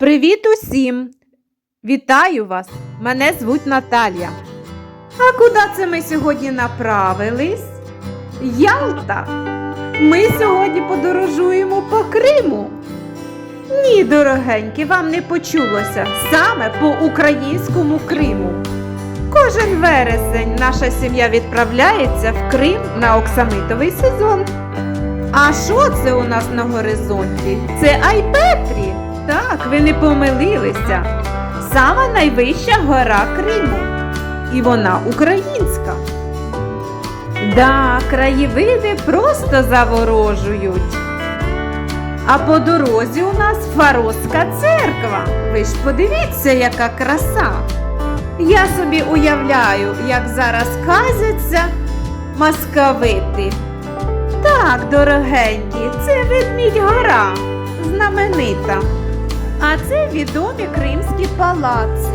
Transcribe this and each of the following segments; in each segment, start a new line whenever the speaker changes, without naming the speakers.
Привіт усім! Вітаю вас! Мене звуть Наталія. А куди це ми сьогодні направились? Ялта! Ми сьогодні подорожуємо по Криму. Ні, дорогенькі, вам не почулося саме по українському Криму. Кожен вересень наша сім'я відправляється в Крим на оксамитовий сезон. А що це у нас на горизонті? Це Айпетрі. Так, ви не помилилися. Сама найвища гора Криму. І вона українська. Да, краєвиди просто заворожують. А по дорозі у нас Фароська церква. Ви ж подивіться, яка краса. Я собі уявляю, як зараз казяться маскавити. Так, дорогенькі, це ведмідь гора, знаменита. А це відомі кримські палаци.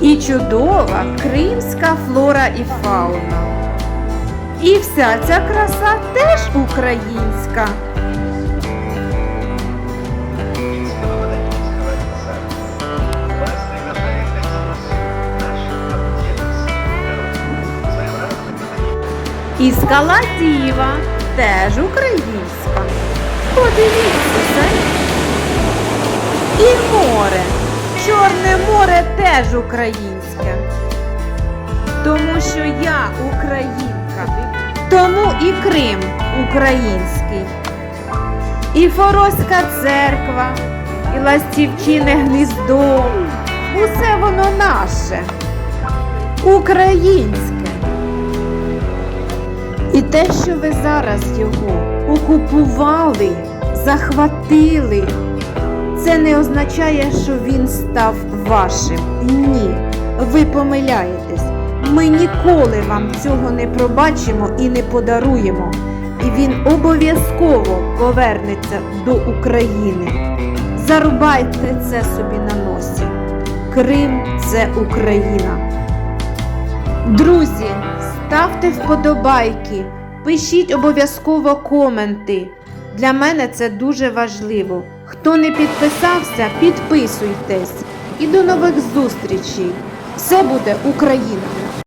І чудова кримська флора і фауна. І вся ця краса теж українська. І скала Діва теж українська. Подивіться. І море. Чорне море теж українське. Тому що я українка. Тому і Крим український. І Форозька церква, і Ластівчине гніздо. Усе воно наше. Українське. І те, що ви зараз його окупували, захватили, це не означає, що він став вашим. Ні, ви помиляєтесь. Ми ніколи вам цього не пробачимо і не подаруємо. І він обов'язково повернеться до України. Зарубайте це собі на носі. Крим це Україна. Друзі, ставте вподобайки, пишіть обов'язково коменти. Для мене це дуже важливо. Хто не підписався, підписуйтесь. І до нових зустрічей. Все буде Україна!